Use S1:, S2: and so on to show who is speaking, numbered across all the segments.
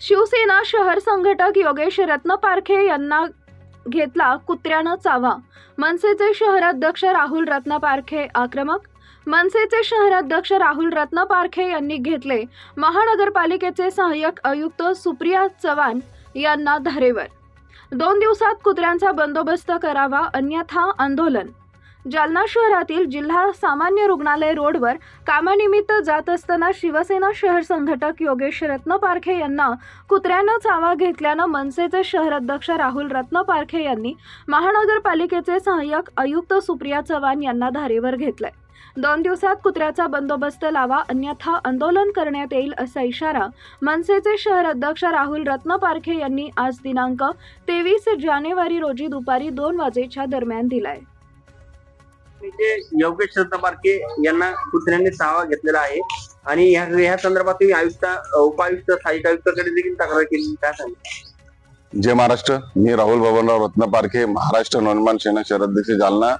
S1: शिवसेना शहर संघटक योगेश रत्नपारखे यांना घेतला कुत्र्यानं चावा. मनसेचे शहराध्यक्ष राहुल रत्नपारखे आक्रमक. मनसेचे शहराध्यक्ष राहुल रत्नपारखे यांनी घेतले. महानगरपालिकेचे सहाय्यक आयुक्त सुप्रिया चव्हाण यांना धारेवर. दोन दिवसात कुत्र्यांचा बंदोबस्त करावा अन्यथा आंदोलन जालना शहरातील जिल्हा सामान्य रुग्णालय रोडवर कामानिमित्त जात असताना शिवसेना शहर संघटक योगेश रत्नपारखे यांना कुत्र्यानं चावा घेतल्यानं मनसेचे शहराध्यक्ष राहुल रत्नपारखे यांनी महानगरपालिकेचे सहाय्यक आयुक्त सुप्रिया चव्हाण यांना धारेवर घेतलंय. दोन दिवसात कुत्र्याचा बंदोबस्त लावा अन्यथा आंदोलन करण्यात येईल असा इशारा मनसेचे शहर अध्यक्ष राहुल रत्नपारखे यांनी आज दिनांक तेवीस जानेवारी रोजी दुपारी दोन वाजेच्या दरम्यान दिलाय.
S2: म्हणजे योगेश रत्नपारखे यांना कुत्र्यांनी चावा घेतलेला आहे. आणि या संदर्भात तुम्ही आयुक्त उपायुक्त सहाय्यक आयुक्ताकडे देखील तक्रार केली. काय सांगितलं
S3: जय महाराष्ट्र. मी राहुल बबनराव रत्नपारखे महाराष्ट्र नवनिर्माण सेना शहराध्यक्ष जालना.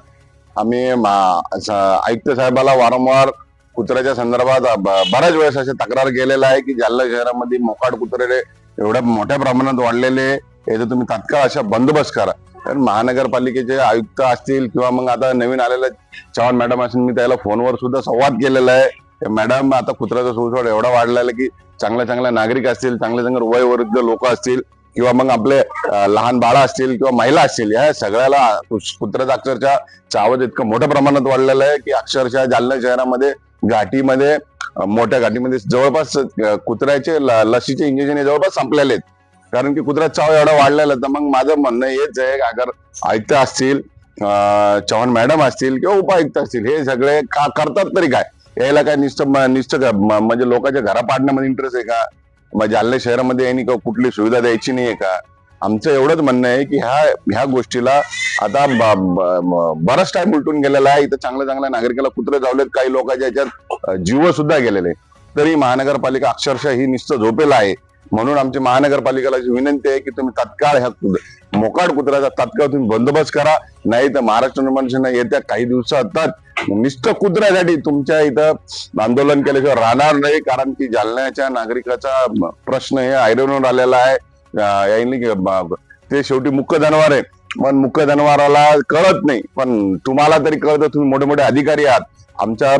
S3: आम्ही आयुक्त साहेबाला वारंवार कुत्र्याच्या संदर्भात बऱ्याच वेळेस असे तक्रार केलेला आहे की जालना शहरामध्ये मोकाट कुत्रे एवढ्या मोठ्या प्रमाणात वाढलेले याचा तुम्ही तात्काळ अशा बंदोबस्त करा. कारण महानगरपालिकेचे आयुक्त असतील किंवा मग आता नवीन आलेले चव्हाण मॅडम असून मी त्याला फोनवर सुद्धा संवाद केलेला आहे. मॅडम आता कुत्र्याचा सुळसोड एवढा वाढलेला आहे की चांगल्या चांगल्या नागरिक असतील चांगले चांगले वयोवृद्ध लोक असतील किंवा मग आपले लहान बाळा असतील किंवा महिला असतील या सगळ्याला कुत्र्याचा अक्षरशः चावत इतकं मोठ्या प्रमाणात वाढलेलं आहे की अक्षरशः जालना शहरामध्ये घाटीमध्ये मोठ्या घाटीमध्ये जवळपास कुत्र्याचे ल- लसीचे इंजेक्शन हे जवळपास संपलेले आहेत. कारण की कुत्रा चाव एवढा वाढलेला तर मग माझं म्हणणं हेच आहे अगर आयुक्त असतील चव्हाण मॅडम असतील किंवा उपायुक्त असतील हे सगळे का करतात तरी काय? यायला काय निष्ठ निष्ठ म्हणजे लोकांच्या घरा पाडण्यामध्ये इंटरेस्ट आहे का? मग जालना शहरामध्ये यांनी का कुठली सुविधा द्यायची नाहीये का? आमचं एवढंच म्हणणं आहे की ह्या ह्या गोष्टीला आता बराच टाइम उलटून गेलेला आहे. इथं चांगल्या चांगल्या नागरिकाला कुत्रे जावलेत काही लोकांच्या याच्यात जीव सुद्धा गेलेले तरी महानगरपालिका अक्षरशः ही निश्चित झोपेला आहे. म्हणून आमची महानगरपालिकेला अशी विनंती आहे की तुम्ही तत्काळ ह्या मोकाड कुत्र्याचा तात्काळ तुम्ही बंदोबस्त करा. नाही तर महाराष्ट्र निर्माण सेना येत्या काही दिवसात निष्ठ कुत्र्यासाठी तुमच्या इथं आंदोलन केल्याशिवाय राहणार नाही. कारण की जालन्याच्या नागरिकाचा प्रश्न हे ऐरवून आलेला आहे. यांनी ते शेवटी मुख्य जनावर आहे. पण मुख्य जनावराला कळत नाही. पण तुम्हाला तरी कळतं तुम्ही मोठे मोठे अधिकारी आहात. आमच्या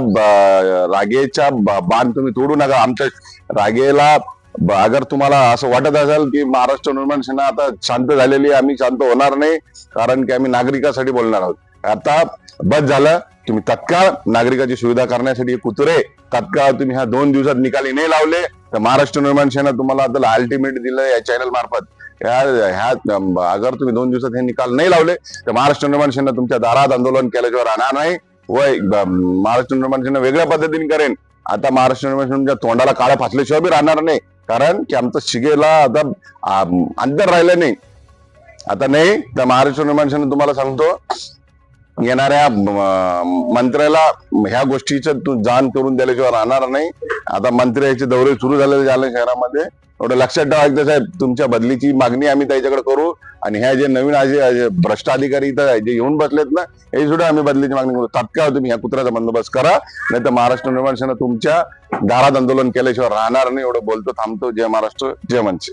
S3: रागेच्या बांध तुम्ही तोडू नका. आमच्या रागेला अगर तुम्हाला असं वाटत असेल की महाराष्ट्र निर्माण सेना आता शांत झालेली आहे, आम्ही शांत होणार नाही कारण की आम्ही नागरिकासाठी बोलणार आहोत. आता बस झालं तुम्ही तत्काळ नागरिकाची सुविधा करण्यासाठी कुत्रे तत्काळ तुम्ही ह्या दोन दिवसात निकाली नाही लावले तर महाराष्ट्र निर्माण सेना तुम्हाला आता अल्टिमेट दिलं या चॅनल मार्फत. ह्या ह्या अगर तुम्ही दोन दिवसात हे निकाल नाही लावले तर महाराष्ट्र निर्माण सेना तुमच्या दारात आंदोलन केल्याशिवाय राहणार नाही. व महाराष्ट्र निर्माण सेना वेगळ्या पद्धतीने करेन. आता महाराष्ट्र निर्माण सेनेच्या तोंडाला काळा फासल्याशिवाय बी राहणार नाही. कारण की आमचं शिगेला आता अंतर राहिलं नाही. आता नाही तर महाराष्ट्र निर्माण तुम्हाला सांगतो येणाऱ्या मंत्र्याला ह्या गोष्टीचं तू जाण करून दिल्याशिवाय राहणार नाही आता मंत्र्याचे दौरे सुरू झालेले जालना शहरामध्ये. एवढं लक्षात ठेवा एकदा साहेब तुमच्या बदलीची मागणी आम्ही त्याच्याकडे करू आणि ह्या जे नवीन जे भ्रष्ट अधिकारी इथं जे येऊन बसलेत ना हे सुद्धा आम्ही बदलीची मागणी करू. तात्काळ तुम्ही ह्या कुत्र्याचा बंदोबस्त करा नाही तर महाराष्ट्र निर्माण सेना तुमच्या दारात आंदोलन केल्याशिवाय राहणार नाही एवढं बोलतो थांबतो. जय महाराष्ट्र जय मनसे.